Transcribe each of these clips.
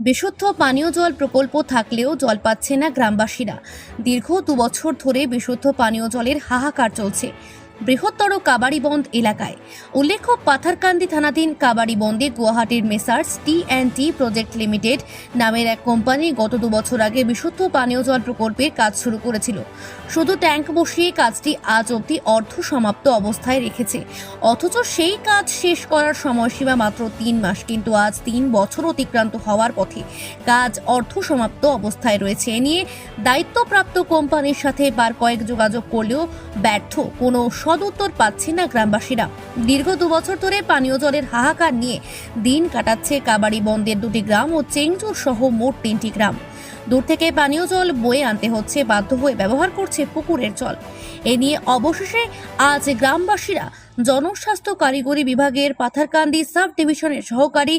বিশুদ্ধ পানীয় জল প্রকল্প থাকলেও জল পাচ্ছে না গ্রামবাসীরা। দীর্ঘ দুবছর ধরে বিশুদ্ধ পানীয় জলের হাহাকার চলছে। বৃহত্তর কাবাড়িবন্ধ এলাকায়। উল্লেখ্য, পাথারকান্দি থানাধীন কাবাড়িবন্দে গুয়াহাটির Messrs T and T project limited নামের এক কোম্পানি গত দু বছর আগে বিশুদ্ধ পানীয় জল প্রকল্পের কাজ শুরু করেছিল। শুধু ট্যাঙ্ক বসিয়ে কাজটি আজ অবধি অর্ধ সমাপ্ত অবস্থায় রেখেছে। অথচ সেই কাজ শেষ করার সময়সীমা মাত্র তিন মাস, কিন্তু আজ তিন বছর অতিক্রান্ত হওয়ার পথে কাজ অর্ধ সমাপ্ত অবস্থায় রয়েছে। এ নিয়ে দায়িত্বপ্রাপ্ত কোম্পানির সাথে বার কয়েক যোগাযোগ করলেও ব্যর্থ কোনো সদুত্তর পাচ্ছে না গ্রামবাসীরা। দীর্ঘ দু বছর ধরে পানীয় জলের হাহাকার নিয়ে দিন কাটাচ্ছে কাবাড়ি বন্দের দুটি গ্রাম ও চেংচুর সহ মোট তিনটি গ্রাম। দূর থেকে পানীয় জল বয়ে আনতে হচ্ছে বাধ্য হয়ে ব্যবহার করছে পুকুরের জল। এ নিয়ে অবশেষে আজ গ্রামবাসীরা জনস্বাস্থ্য কারিগরি বিভাগের পাথারকান্দি সাব ডিভিশনের সহকারী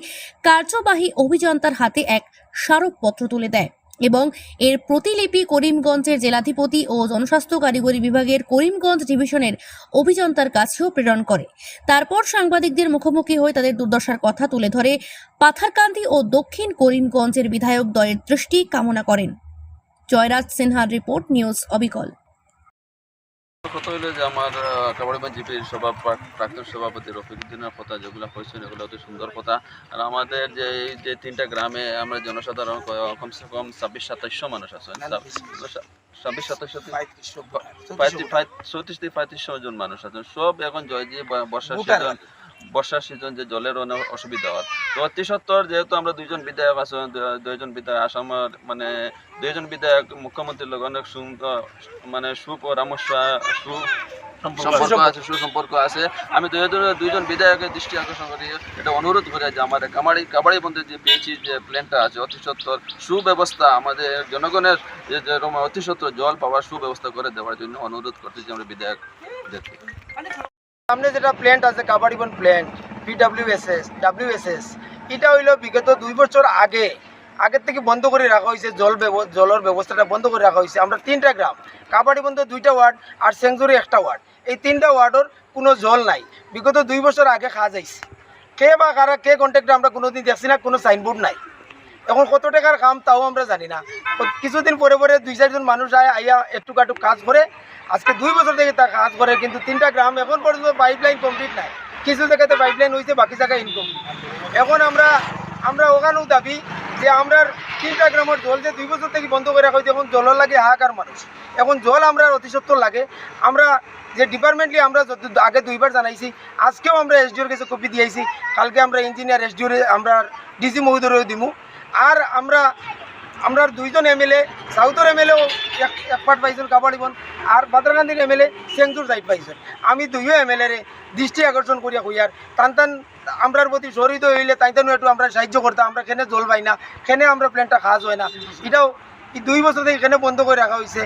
কার্যবাহী অভিযন্তার হাতে এক স্মারকপত্র তুলে দেয়। এবং এর প্রতিলিপি করিমগঞ্জের জেলাধিপতি ও জনস্বাস্থ্য কারিগরি বিভাগের করিমগঞ্জ ডিভিশনের অভিযন্তার কাছেও প্রেরণ করে। তারপর সাংবাদিকদের মুখোমুখি হয়ে তাদের দুর্দশার কথা তুলে ধরে পাথারকান্দি ও দক্ষিণ করিমগঞ্জের বিধায়ক দয়ের দৃষ্টি কামনা করেন। জয়রাজ সিনহার রিপোর্ট, নিউজ অবিকল। কথা হলো যে আমার কাবাডিবান জিপির সভা প্রাক্তন সভাপতি রফিকুদ্দিনের কথা যেগুলো হয়েছেন এগুলো অতি সুন্দর কথা। আর আমাদের যে এই যে তিনটা গ্রামে আমরা জনসাধারণ কমসে কম ছাব্বিশ সাতাইশশো মানুষ আছেন ছাব্বিশ সাতাইশশো পঁয়ত্রিশ থেকে পঁয়ত্রিশশো জন মানুষ আছেন সব এখন জয় যে ব- বর্ষার সিজন যে জলের অনেক অসুবিধা হয়। তো অতি সত্তর যেহেতু আমরা দুইজন বিধায়ক আছেন দু- দুইজন বিধায়ক আসামের মানে দুইজন বিধায়ক মুখ্যমন্ত্রীর লগে অনেক সুন্দর মানে সুপরামর্শ সু সম্পর্ক আছে সুসম্পর্ক আছে। আমি দুইজন বিধায়কের দৃষ্টি আকর্ষণ করি এটা অনুরোধ করে যে আমাদের কামাড়ি কাবাড়ি বন্ধে যে পেয়েছি যে প্ল্যানটা আছে অতি সত্তর সুব্যবস্থা আমাদের জনগণের অতি সত্তর জল পাওয়ার সুব্যবস্থা করে দেওয়ার জন্য অনুরোধ করতেছি আমরা বিধায়ক সামনে যেটা প্ল্যান্ট আছে, কাবাডিবন প্ল্যান্ট পিডাব্লিউএসএস ডাব্লিউএসএস এটা হইল বিগত দুই বছর আগে, আগের থেকে বন্ধ করে রাখা হয়েছে জল জলের ব্যবস্থাটা বন্ধ করে রাখা হয়েছে আমরা তিনটা গ্রাম কাবাডিবন্ধ দুইটা ওয়ার্ড আর সেঞ্চুরি একটা ওয়ার্ড। এই তিনটা ওয়ার্ডের কোনো জল নাই। বিগত দুই বছর আগে খাওয়া যাইছে। কে বা কারা, কে কন্ট্যাক্টে আমরা কোনোদিন দেখছি না, কোনো সাইনবোর্ড নাই। এখন কত টাকার কাম তাও আমরা জানি না। কিছুদিন পরে পরে দুই চারজন মানুষ আয় আইয়া একটু কাটু কাজ করে, আজকে দুই বছর থেকে তা কাজ করে, কিন্তু তিনটা গ্রাম এখন পর্যন্ত পাইপ লাইন কমপ্লিট নাই। কিছু জায়গাতে পাইপ লাইন হয়েছে বাকি জায়গায় ইনকমপ্লিট এখন আমরা আমরা ওখানেও দাবি যে আমরা তিনটা গ্রামের জল যে দুই বছর থেকে বন্ধ করে রাখা হয়েছে এখন জলের লাগে হাহাকার মানুষ। এখন জল আমরা অতি সত্তর লাগে। আমরা যে ডিপার্টমেন্টলি আমরা আগে দুইবার জানাইছি, আজকেও আমরা এসডিওর কাছে কপি দিয়েছি। কালকে আমরা ইঞ্জিনিয়ার এসডিওর আমরা ডিসি মহোদয়েরও দিমু। আর আমরা আমরা দুইজন এমএলএ সাউথের এমএলএও এক এক পার্ট পাইছেন কাবাডিবন আর বাদ্রাকান্দির এমএলএ সেংচুর সাইড পাইছেন আমি দুইও এমএলএ রে দৃষ্টি আকর্ষণ করিয়া কইয়ার টান টান আমরার প্রতি শরিত হইলে তাই তানু একটু আমরা সাহায্য করতাম, আমরা কেনে জল পাই না কেনে আমরা প্ল্যানটা খাওয়া হয় না। এটাও দুই বছর থেকে এখানে বন্ধ করে রাখা হয়েছে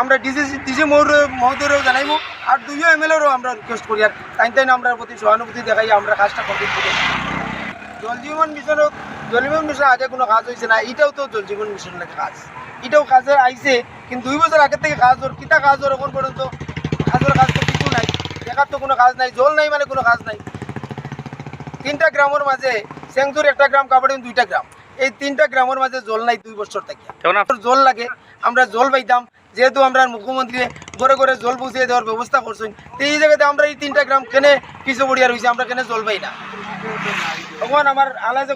আমরা ডিসি ডিসি মহোদয় মহোদয়েরও জানাইব, আর দুইও এমএলএরও আমরা রিকোয়েস্ট করি আর তাই তাই আমরার প্রতি সহানুভূতি দেখাই আমরা কাজটা কমপ্লিট করি। জল জীবন মিশনও জল জীবন মিশন আগে কোনো কাজ হয়েছে না এটাও তো জল জীবন মিশনের কাজ। এটাও কাজে আইছে কিন্তু দুই বছর আগে থেকে কাজ ওর কিতা কাজ ওর এখন পর্যন্ত? কাজের কাজ তো কিছু নাই দেখার তো কোনো কাজ নাই জল নাই মানে কোনো কাজ নাই। তিনটা গ্রামের মাঝে সেংচুর একটা গ্রাম কাবাডি দুইটা গ্রাম। এই তিনটা গ্রামের মাঝে জল নাই দুই বছর থেকে। জল লাগে আমরা জল পাইতাম যেহেতু আমরা মুখ্যমন্ত্রী ঘরে ঘরে জল পৌঁছে দেওয়ার ব্যবস্থা করছেন তো এই জায়গাতে আমরা এই তিনটা গ্রাম কেনে পিছু পড়িয়া রয়েছে আমরা কেনে জল পাই না। তখন আমার আলাদা